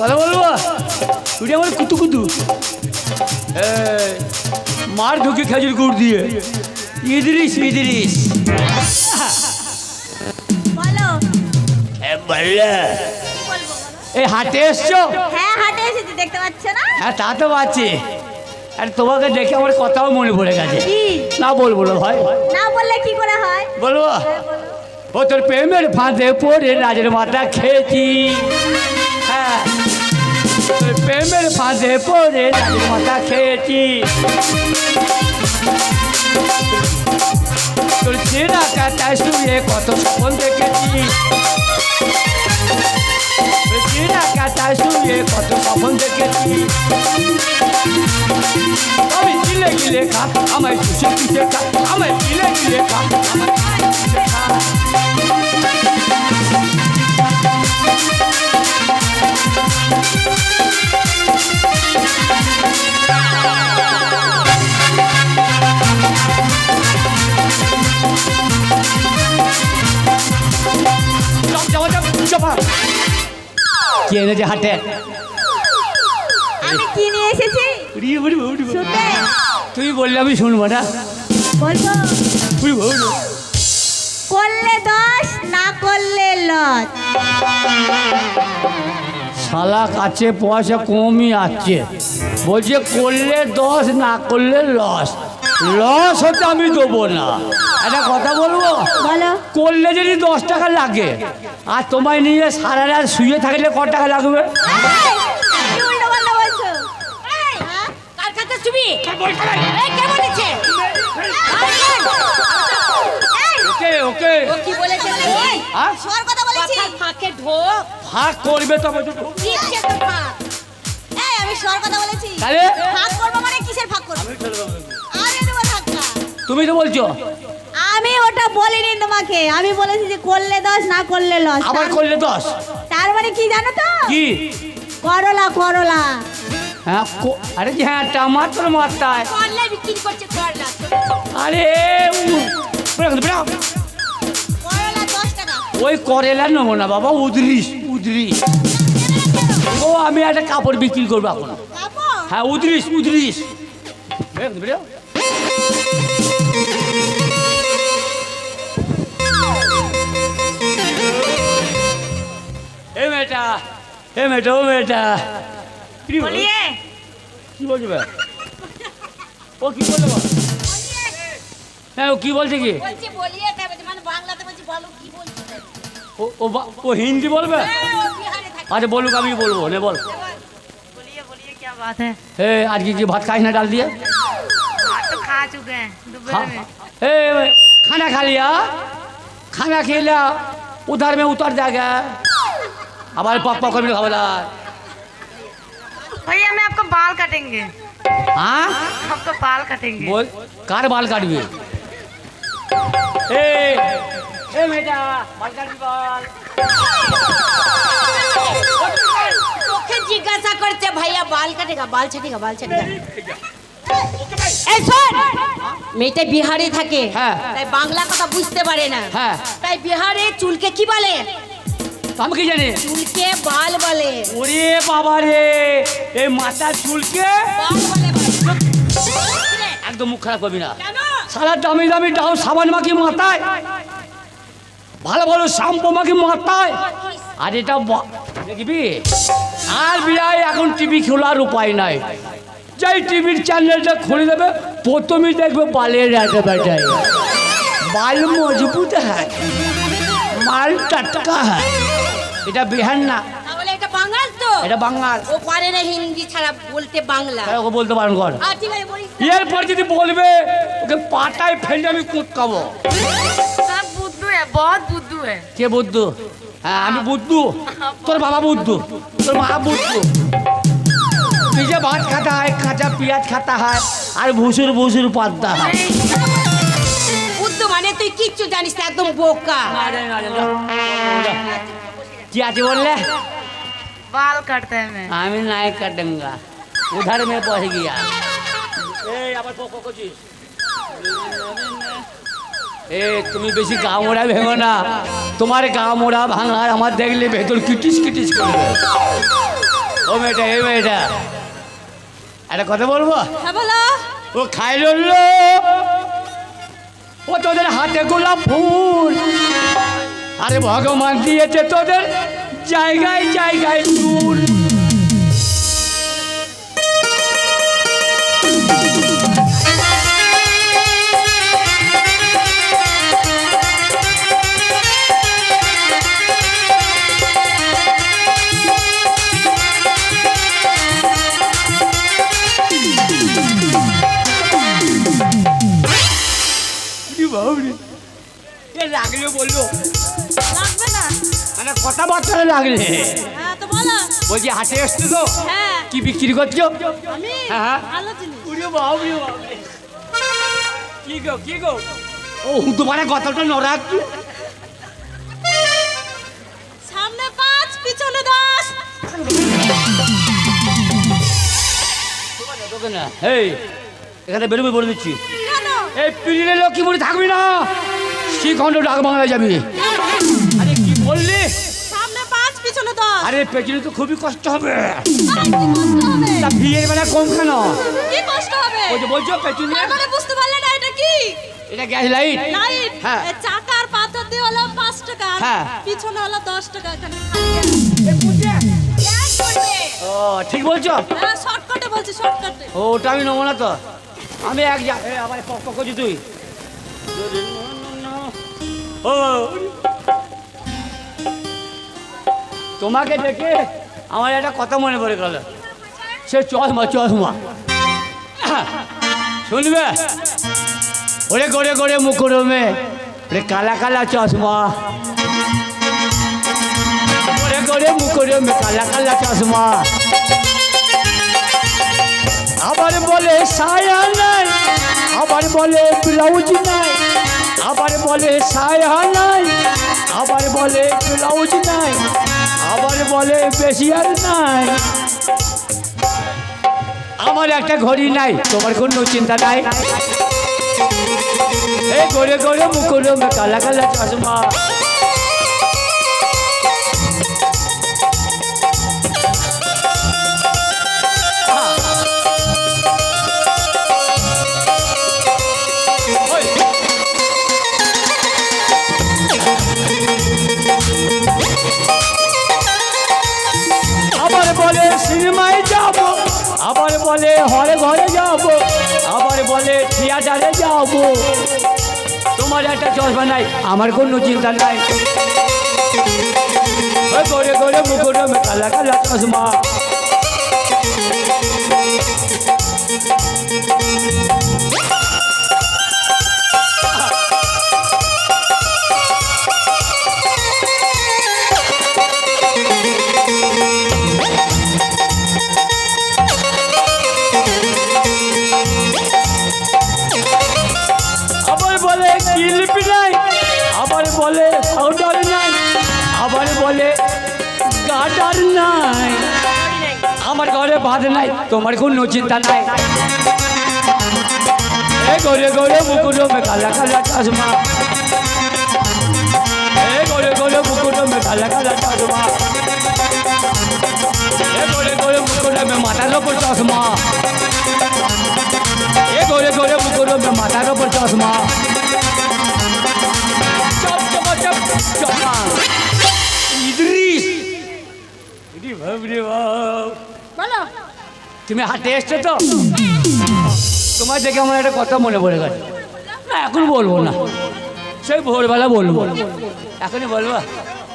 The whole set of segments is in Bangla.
কথা বলব তুই আমার কুতু কুতু। মার ঢুকে খেজুর গুড় দিয়ে। ইদরিস ইদরিস। বলো। এই হাটে এসছো? হ্যাঁ হাটে এসেছি দেখতে পাচ্ছ না? হ্যাঁ তা তো পাচ্ছি আর তোমাকে দেখে আমার কথাও মনে পড়ে গেছে। না বলব না ভাই। না বললে কি করে হয়? বলব? হ্যাঁ, ও তোর প্রেমের ফাঁদে পড়ে রাজের মাথা খেয়েছি। হ্যাঁ। প্রেমের ফাঁদে পড়ে মাথা খেয়েছি। তোর চেনা কাটা শুয়ে কত স্বপ্ন দেখেছি। চেনা কাটা শুয়ে কত স্বপ্ন দেখেছি। আমি গিলে গিলে খা, আমায় চুষে চুষে খা, আমায় গিলে গিলে খা চুষে খা। কি এনেছে হাটে আমি কি নিয়ে এসেছি? তুই বললে আমি শুনব না। করলে দশ না করলে লস। শালা কাছে পয়সা কমই আছে। বলছে করলে দশ না করলে লস। লস হতে আমি দেবো না। একটা কথা বলব? করলে যদি দশ টাকা লাগে আর তোমায় নিয়ে সারা রাত শুয়ে থাকলে ক টাকা লাগবে? হ্যাঁ? ওকে ওকে। ও কি বলেছে। ফাঁকে ঢোক। ভাগ করবে তবে তো দিচ্ছে তো ফাঁক? এই আমি সর কথা বলেছি। তাহলে? ভাগ করব মানে কিসের ভাগ করব? আমি দেবো। ধাক্কা। তুমি তো বলছো। আমি ওটা বলিনি তোমাকে। আমি বলেছি যে করলে দশ না করলে লস। আবার করলে দশ তার মানে কি জানো তো? কি? করলা করলা। হ্যাঁ আরে হ্যাঁ টমাটোর মাথায়। করলে বিক্রি করছে করলা। আরে ওই করেলা নেব না বাবা উদরিস উদরিস ও আমি একটা কাপড় বিক্রি করব এখন। হ্যাঁ উদরিস উদরিস বেরো, বেরো। এ মেয়েটা এ মেয়েটা ও মেয়েটা। কি ও বলছে হ্যাঁ ও কি বলছে কি? বাংলাতে বলো ও ও বা- ও হিন্দি বলবে হ্যাঁ, ও বিহারে থাকে আচ্ছা বলুক আমি বলবো নে বল बोलिए बोलिए क्या बात है এ আজকে কি ভাত খাই না ডাল দিয়ে आज तो खा चुके हैं दोपहर हाँ। में ए खाना खा लिया खाना खा लिया उधर में उतर जाएगा हमारे पक पक में खबरदार भैया मैं आपको बाल काटेंगे हाँ आपको बाल काटेंगे बोल कार बाल काटबी ए মেয়েটা ওকে জিজ্ঞাসা করছে ভাইয়া বাল কাটেগা বাল ছাটেগা বাল ছাটেগা? মেয়েটা বিহারে থাকে হ্যাঁ। তাই বাংলা কথা বুঝতে পারে না। হ্যাঁ। তাই বিহারে চুলকে কি বলে? আমি জানে? চুলকে বাল বলে। ওরে বাবা রে এই চুলকে? একদম মুখ খারাপ হবি না। সারা দামি দামি ডাউ সাবান মাখি মাথায়। ভালো ভালো শ্যাম্পু মাখি মাথায়। আর এটা দেখবি? আর বিরায় এখন টিভি খোলার উপায় নাই। যাই টিভির চ্যানেলটা খুলে দেবে প্রথমেই দেখবে বালের রাজাবাজায় বাল মজবুত হ্যাঁ মাল টাটকা হ্যাঁ। এটা বিহার না? এটা বাংলা। ওকে বলতে পারেন এরপর যদি বলবে ওকে পাটায় ফেলে আমি কুটকাবো है बहुत बुद्धू है কে বুদ্ধু হ্যাঁ আমি বুদ্ধু তোর বাবা বুদ্ধু তোর মা বুদ্ধু তুই যে ভাত খাতা হয় কাঁচা পেঁয়াজ খাতা হয় আর ভুসুর ভুসুর পাত্তা হয় বুদ্ধ মানে তুই কিচ্ছু জানিস না একদম বোকা কি আছে বললে बाल काटते हैं मैं আমি নাই কাটেঙ্গা উধার মে পড়ে গিয়া এই আবার পক পক করছিস এ তুমি বেশি গা মোড়া ভেঙো না। তোমার গা মোড়া ভাঙার আমার দেখলে ভেতর কিটিস কিটিস করবে। ও মেয়েটা এই মেয়েটা। একটা কথা বলব? হ্যাঁ ও খাই রইল ও তোদের হাতে গোলাপ ফুল। আরে ভগবান দিয়েছে তোদের জায়গায় জায়গায় চুল লাগলে বলল লাগবে না। মানে কথাবার্তা লাগলে। হ্যাঁ তো বলো। বলছি হাটে এসছো তো? হ্যাঁ। কি বিক্রি করছ? আমি হ্যাঁ। ভালো জিনিস। উড়ে বাবরে বাবরে। কি গো কি গো? ও তোমার কথাটা নরাক সামনে পাঁচ পিছনে দশ। এখানে বেরোবে বলে দিচ্ছি। এই পিড়িলে লক্ষ্মীপুরে থাকবি না? শ্রীখণ্ড ডাক বাংলায় যাবি? আরে কি বললি? সামনে পাঁচ পিছনে দশ। আরে পেছনে তো খুবই কষ্ট হবে। তা বিয়ের বেলা কম কেন? কি কষ্ট হবে? ওই যে বলছো পেছনে? মানে বুঝতে পারলে না এটা কি? এটা গ্যাস লাইট। লাইট? হ্যাঁ। চাকার পাথর দিয়ে হলো পাঁচ টাকা হ্যাঁ। পিছনে হলো দশ টাকা এখানে ও ঠিক বলছো? হ্যাঁ শর্টকাটে বলছি শর্টকাটে ও ওটা আমি নেব না তো। আমি এক যা আবার পক পক করছি তুই। ও। তোমাকে দেখে আমার একটা কথা মনে পড়ে গেল। সে চশমা চশমা শুনবে? ওরে গড়ে গড়ে মুখরমে। ওরে কালা কালা চশমা। গড়ে গড়ে মুখরমে কালা কালা চশমা। আবার বলে সায়া নাই, আবার বলে ব্লাউজ নাই, আবার বলে সায়া নাই, আবার বলে ব্লাউজ নাই, আবার বলে বেশি আর নাই। আমার একটা ঘড়ি নাই, তোমার কোনো চিন্তা নাই? গড়ে গড়ে মুখরে কালা কালা চশমা। থিয়েটারে তোমার একটা চশমা নাই, আমার কোনো চিন্তা নাই। করে করে মুখোটা কালা কালা চশমা। আমার ঘরে ভাত নাই তোমার কোনো চিন্তা নাই এ গড়ে গড়ে মুকুটো মে কালা কালা চশমা এ গড়ে গড়ে মুকুটো মে কালা কালা চশমা এ গড়ে গড়ে মুকুটো মে মাথার ওপর চশমা এ গড়ে গড়ে মুকুটো মে মাথার ওপর চশমা চপ চপ চপ চমা ইদ্রিস ইদি বাবরে বাব বলো। তুমি হাটে এসছো তো? তোমার দেখে আমার একটা কথা মনে পড়ে গেছে। না এখন বলব না। সেই ভোরবেলা বলব। এখনই বলব।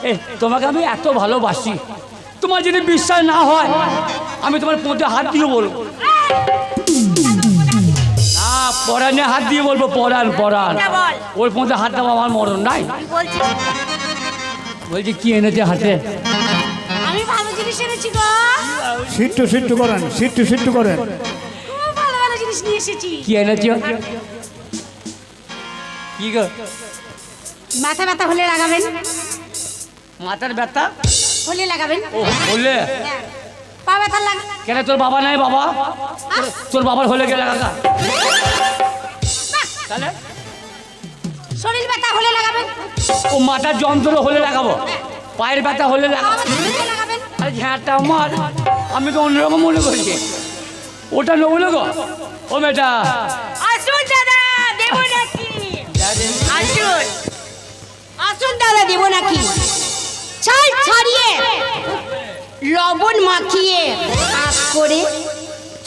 এ তোমাকে আমি এত ভালোবাসি। তোমার যদি বিশ্বাস না হয় আমি তোমার পোঁতে হাত দিয়ে বলব। না পরানে হাত দিয়ে বলব পরান পরান ওর পোঁতে হাত দেওয়া আমার মরণ নাই। বলছি কি এনেছে হাতে? আমি ভালো জিনিস এনেছি গো। সিট্টু সিট্টু করেন সিট্টু সিট্টু করেন। খুব ভালো ভালো জিনিস নিয়ে এসেছি। কি এনেছ? কি গো? মাথা ব্যথা হলে লাগাবেন। মাথার ব্যথা? হলে লাগাবেন। ও হলে? হ্যাঁ। পা ব্যথা লাগ কেন তোর বাবা নাই বাবা? তোর- বাবার হলে গেলে কাকা তাহলে? শরীর ব্যথা হলে লাগাবেন। ও মাথার যন্ত্র হলে লাগাবো? পায়ের ব্যথা হলে লাগাবো? ব্যথা হলে লাগাবেন আরে ঝ্যাঁটা মার। আমি তো অন্যরকম মনে করছি। ওটা নেব না গো। ও মেয়েটা আসুন দাদা দেবো নাকি? আসুন। আসুন দাদা দেবো নাকি? চাল ছাড়িয়ে। লবণ মাখিয়ে আঁক করে।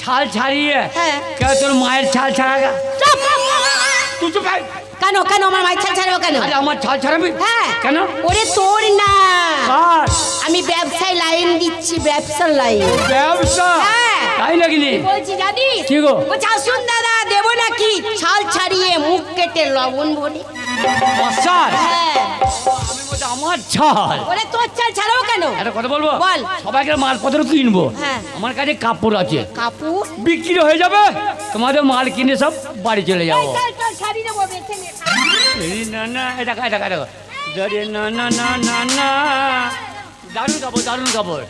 ছাল ছাড়িয়ে? হ্যাঁ। তোর মায়ের ছাল ছাড়া! তুই চুপ। কেন কেন আমার মায়ের ছাল ছাড়াবো কেন? আরে আমার ছাল ছাড়াবি? হ্যাঁ। কেন? ওরে তোর না। আমি ব্যবসায় লাইন দিচ্ছি ব্যবসার লাইন। ব্যবসা? হ্যাঁ। তাই নাকি বলছি জানিস কি গো? বলছি আসুন দাদা দেবো নাকি? ছাল ছাড়িয়ে মুখ কেটে লবণ ভরে। মশার হ্যাঁ। আমার ছাল। ওরে তোর ছাল ছাড়াবো কেন? একটা কথা বলব? বল। সবাইকে মালপত্র কিনবো। হ্যাঁ। আমার কাছে কাপড় আছে। কাপুর বিক্রি হয়ে যাবে? তোমাদের মাল কিনে সব বাড়ি চলে যাব। বেছে নে না এটা এটা এটা দরে না না না না না দারুণ কাপড় দারুণ কাপড়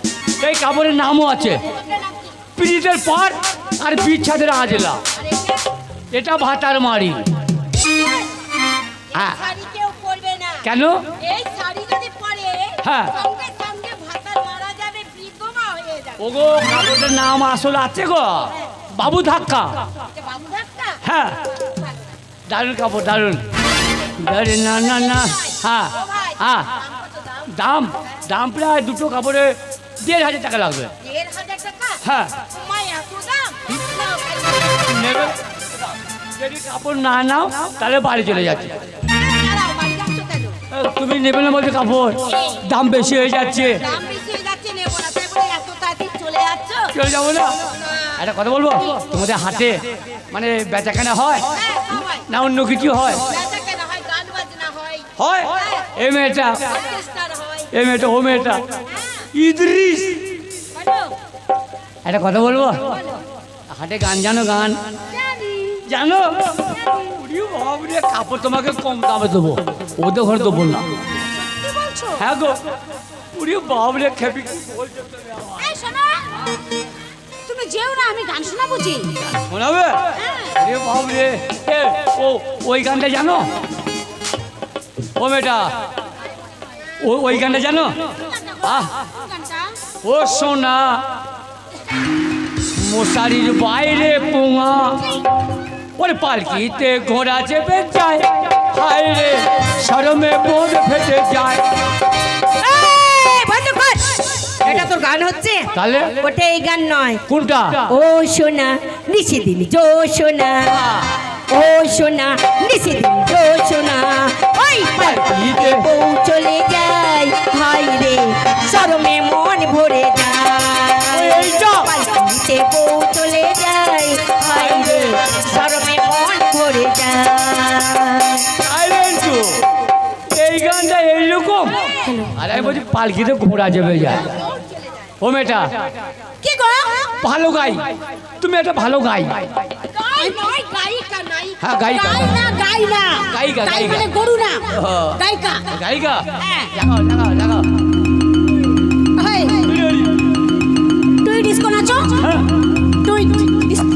এই কাপড়ের নামও আছে। পিড়িতের পর আর বিচ্ছাদের আজলা। এটা ভাতার হ্যাঁ। কেন? হ্যাঁ। ওগো, কাপড়ের নাম আসলে আছে গো। বাবু ধাক্কা। হ্যাঁ। দারুণ কাপড়, দারুণ। দারে না না না। হ্যাঁ হ্যাঁ দাম দাম প্রায় দুটো কাপড়ে দেড় হাজার টাকা লাগবে। হ্যাঁ। নেবে? যদি কাপড় না নাও তাহলে বাড়ি চলে যাচ্ছে। তুমি নেবে না বলতে কাপড়? দাম বেশি হয়ে যাচ্ছে। চলে যাব না? একটা কথা বলব? তোমাদের হাতে মানে বেচা কেনা হয় হ্যাঁ, না অন্য কিছু হয়? হয়, হয় এই মেয়েটা। হয়। এই মেয়েটা ও মেয়েটা। ইদ্রিস! একটা কথা বলব? হাটে গান জানো গান? জানো? কাপড় তোমাকে কম দামে দেবো। ওদের ঘরে দেবো না হ্যাঁ গো উড়ি বাবরে খেপি। তুমি আমার? এই শোনো, তুমি যেও না আমি গান শোনাবো যে। শোনাবে? উড়ি বাবরে ও ওই গানটা জানো? ও মেয়েটা ও ওই গানটা জানো? আহ ও সোনা মশারির বাইরে পোঙা। ওর পালকিতে ঘোড়া চেপে যায় হায় রে শরমে বোধ ফেটে যায়। এটা তোর গান হচ্ছে? তাহলে? ওটা এই গান নয়। কোনটা? ও সোনা নিশে দিন জো সোনা। ও সোনা নিশে দিন জো সোনা। বউ চলে যায়। হাই রে শরমে মন ভরে যায়। এইটা? বউ চলে যায়। হাই রে শরমে মন ভরে যায়। এই গানটা এইরকম? আর আমি বলছি পালকিতে ঘোড়া চেপে যায় ও মেয়েটা কি গো? ভালো গাই। তুমি একটা ভালো গাই। গাই নয় গায়িকা নায়িকা হ্যাঁ, গায়িকা। গাই না গাই না গায়িকা, গাই গায়িকা। মানে গরু না গায়িকা। গায়িকা? হ্যাঁ। লাগাও লাগাও লাগাও। তুই ডিস্কো নাচো? হ্যাঁ। তুই ডিস্কো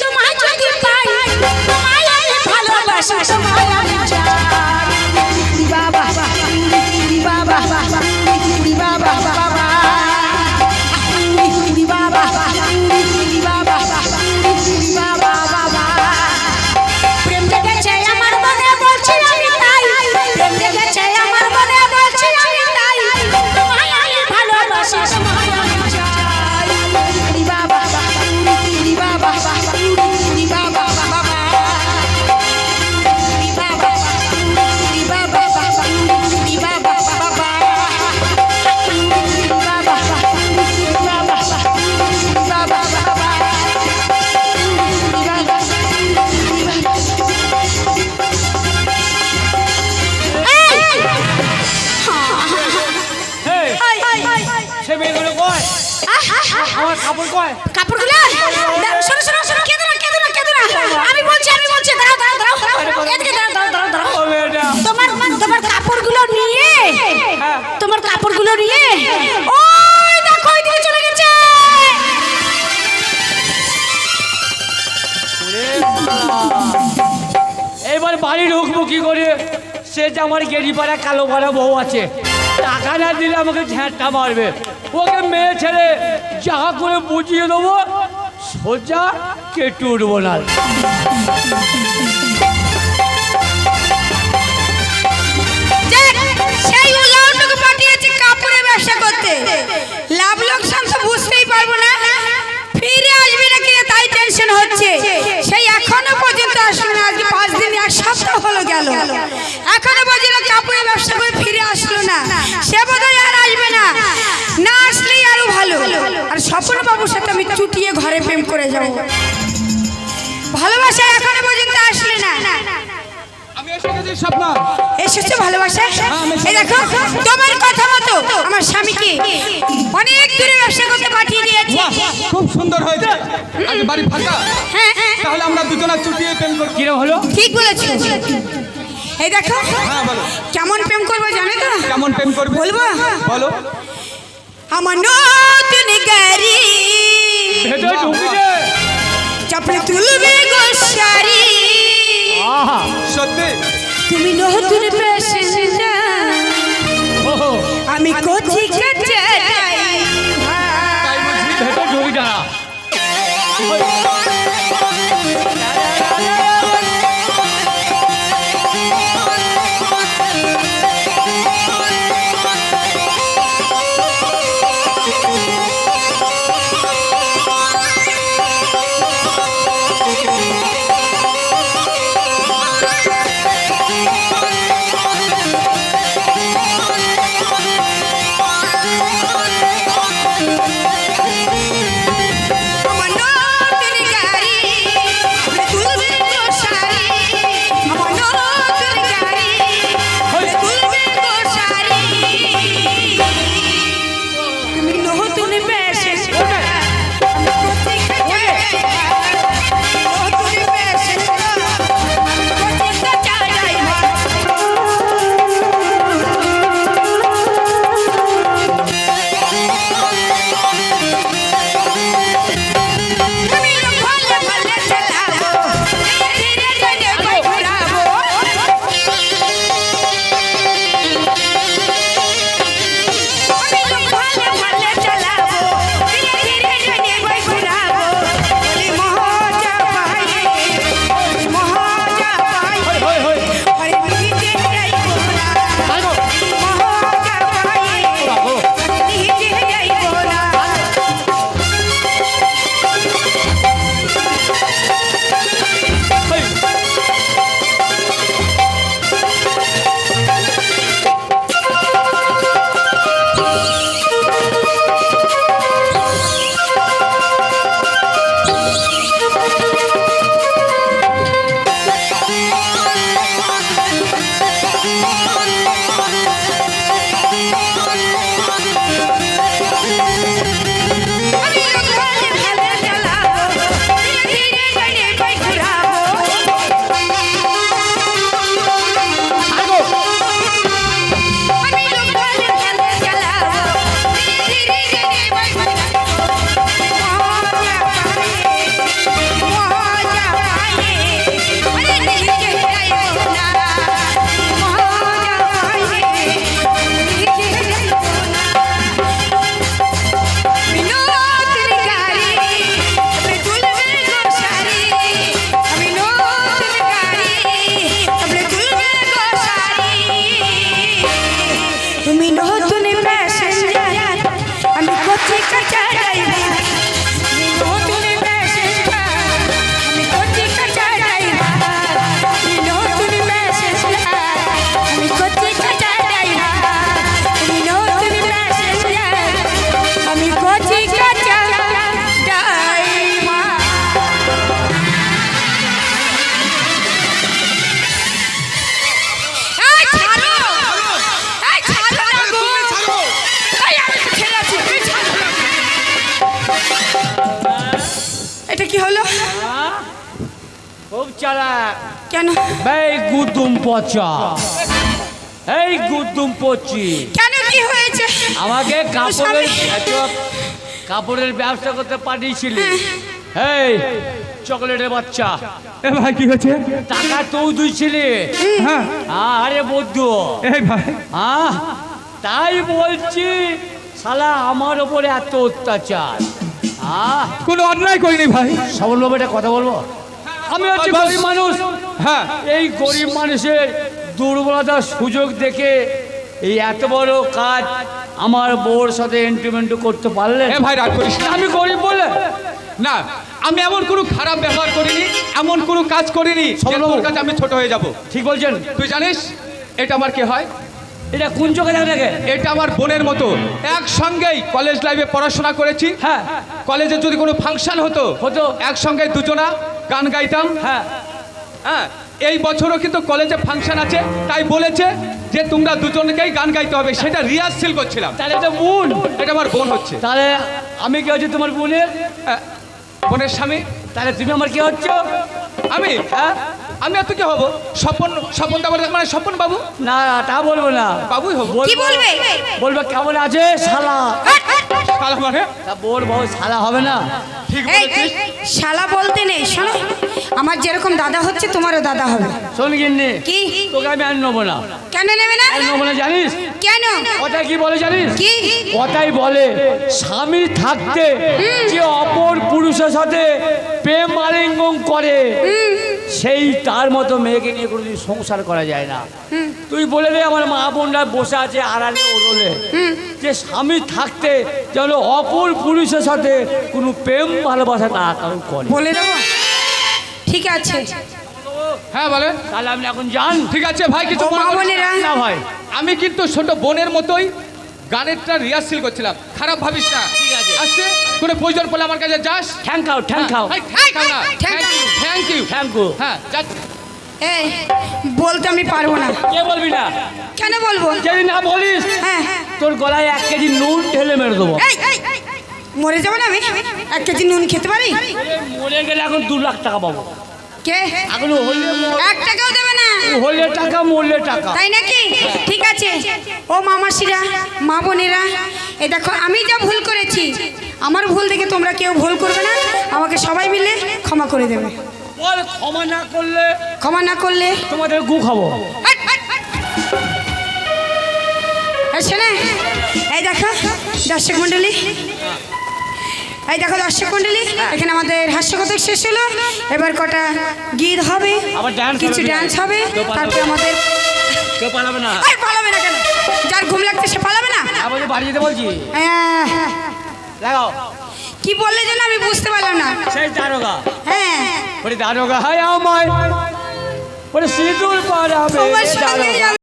তোমায় যদি পাই। তোমায় ভালোবাসা সময় আমি কাপড় তোমার তোমার নিয়ে। তোমার কাপড়গুলো নিয়ে এবার বাড়ি ঢুকবো কি করে সে যে আমার গেরি পাড়া কালো পাড়া বউ আছে, টাকা না দিলে আমাকে ঝ্যাঁটা মারবে ওকে মেয়ে ছেড়ে যা করে বুঝিয়ে দেবো, সোজা কেটে উঠবো না। করতে। লাভ লোকসান তো বুঝতেই পারব না। ফিরে আসবে না কিনা তাই টেনশন হচ্ছে। ঘরে প্রেম করে যাব। ভালোবাসা এখনও পর্যন্ত আসলে না। আমি এসে গেছি স্বপ্ন। এসেছ ভালোবাসা? এই দেখো তোমার কথা মতো আমার স্বামীকে অনেক দূরে ব্যবসা করতে পাঠিয়ে দিয়েছি। খুব সুন্দর হয়েছে। আজ বাড়ি ফাঁকা। হ্যাঁ হ্যাঁ, তাহলে আমরা দুজনা চুটিয়ে প্রেম করব। কিরম হলো? ঠিক বলেছ। এই দেখো হ্যাঁ বলো। কেমন প্রেম করব জানো তো? কেমন প্রেম করবে? বলব? বলো। আমার নতুন গাড়ি চাপড়ে তুলবে আহা সত্যি তুমি নতুন প্যাসেঞ্জার কি হলো? খুব চালাক। কেন? এই গুদুম পচা। এই গুদুম পচি। কেন কি হয়েছে? আমাকে কাপড়ের এত কাপড়ের ব্যবসা করতে পাঠিয়েছিলি। এই চকলেটের বাচ্চা। এ ভাই কি হয়েছে? টাকা তো দিয়েছিলি হ্যাঁ। আরে বন্ধু। এই ভাই। হ্যাঁ তাই বলছি শালা আমার ওপরে এত অত্যাচার। হ্যাঁ কোনো অন্যায় করিনি ভাই। সবল বাবু একটা কথা বলব? আমি হচ্ছি গরিব মানুষ। হ্যাঁ। এই গরিব মানুষের দুর্বলতার সুযোগ দেখে এই এত বড় কাজ আমার বউর সাথে এন্ট্রিমেন্ট করতে পারলে? এ ভাই রাগ করিস না। আমি গরিব বলে? না আমি এমন কোনো খারাপ ব্যবহার করিনি এমন কোনো কাজ করিনি সবল কাছে আমি ছোট হয়ে যাব। ঠিক বলছেন। তুই জানিস এটা আমার কে হয়? এটা কোন চোখে দেখা এটা আমার বোনের মতো। একসঙ্গেই কলেজ লাইফে পড়াশোনা করেছি। হ্যাঁ। কলেজে যদি কোনো ফাংশন হতো হতো। একসঙ্গে দুজনা গান গাইতাম। হ্যাঁ। হ্যাঁ এই বছরও কিন্তু কলেজে ফাংশন আছে। তাই বলেছে যে তোমরা দুজনকেই গান গাইতে হবে। সেটা রিহার্সেল করছিলাম। তাহলে এটা বোন এটা আমার বোন হচ্ছে। তাহলে আমি কি হচ্ছে তোমার বোনের? হ্যাঁ, বোনের স্বামী। তাহলে তুমি আমার কি হচ্ছে? আমি? হ্যাঁ। আমি আর তো কি হব? স্বপন স্বপন দা বলে- মানে স্বপন বাবু? না তা বলব না। বাবুই হব। কি বলবে? বলবে কেমন আছে শালা? শালা মানে? তা বোর বউ শালা হবে না। ঠিক বলেছিস। শালা বলতে নেই শোনো। আমার যেরকম দাদা হচ্ছে তোমারও দাদা হবে। শোন গিন্নি কি? তোকে আমি আর নেব না। কেন নেবে না? আর নেব না জানিস? কেন? কথা কি বলে জানিস? কি? কথাই বলে স্বামী থাকতে যে অপর পুরুষের সাথে প্রেম আলিঙ্গন করে সেই তার মতো মেয়েকে নিয়ে কোনোদিন সংসার করা যায় না। তুই বলে দে আমার মা বোনরা বসে আছে আড়ালে ওরলে যে স্বামী থাকতে যেন অপর পুরুষের সাথে কোনো প্রেম ভালোবাসা না কারণ করে। বলে দেবো? ঠিক আছে। হ্যাঁ বলেন। তাহলে আপনি এখন যান। ঠিক আছে ভাই কিছু মনে না ভাই। আমি কিন্তু ছোট বোনের মতোই গানেরটা রিহার্সেল করছিলাম। খারাপ ভাবিস না। আছে। আসছে কোনো প্রয়োজন পড়লে আমার কাছে যাস। ঠ্যাং খাও ঠ্যাং খাও thank you thank you thank you হ্যাঁ এই বলতে আমি পারব না। কে বলবি না? কেন বলব? যদি না বলিস হ্যাঁ। তোর গলায় এক কেজি নুন ঢেলে মেরে দেবো। মরে যাব না আমি? এক কেজি নুন খেতে পারি? মরে গেলে এখন দু লাখ টাকা পাবো। কে? এখন হলে এক টাকাও দেবে না। হলে টাকা মরলে টাকা। তাই নাকি? ঠিক আছে। ও মামাসিরা মা বোনেরা এ দেখো আমি যা ভুল করেছি আমার ভুল দেখে তোমরা কেউ ভুল করবে না। আমাকে সবাই মিলে ক্ষমা করে দেবে। বল ক্ষমা না করলে ক্ষমা না করলে তোমাদের গু খাব। এই শোনে এই দেখো দর্শক মন্ডলী এই দেখো দর্শক মন্ডলী এখানে আমাদের হাস্যকথক শেষ হলো। এবার কটা গীত হবে কিছু ডান্স হবে তারপরে আমাদের পালাবে না। পালাবে না কেন? যার ঘুম লাগছে সে পালাবে আবার বাড়ি যেতে বলছি? হ্যাঁ, লাগাও। কি বললে যেন আমি বুঝতে পারলাম না। সেই দারোগা। হ্যাঁ। ওরে দারোগা হায় আমায়। ওরে সিঁদুর পাড়াবে দারোগা।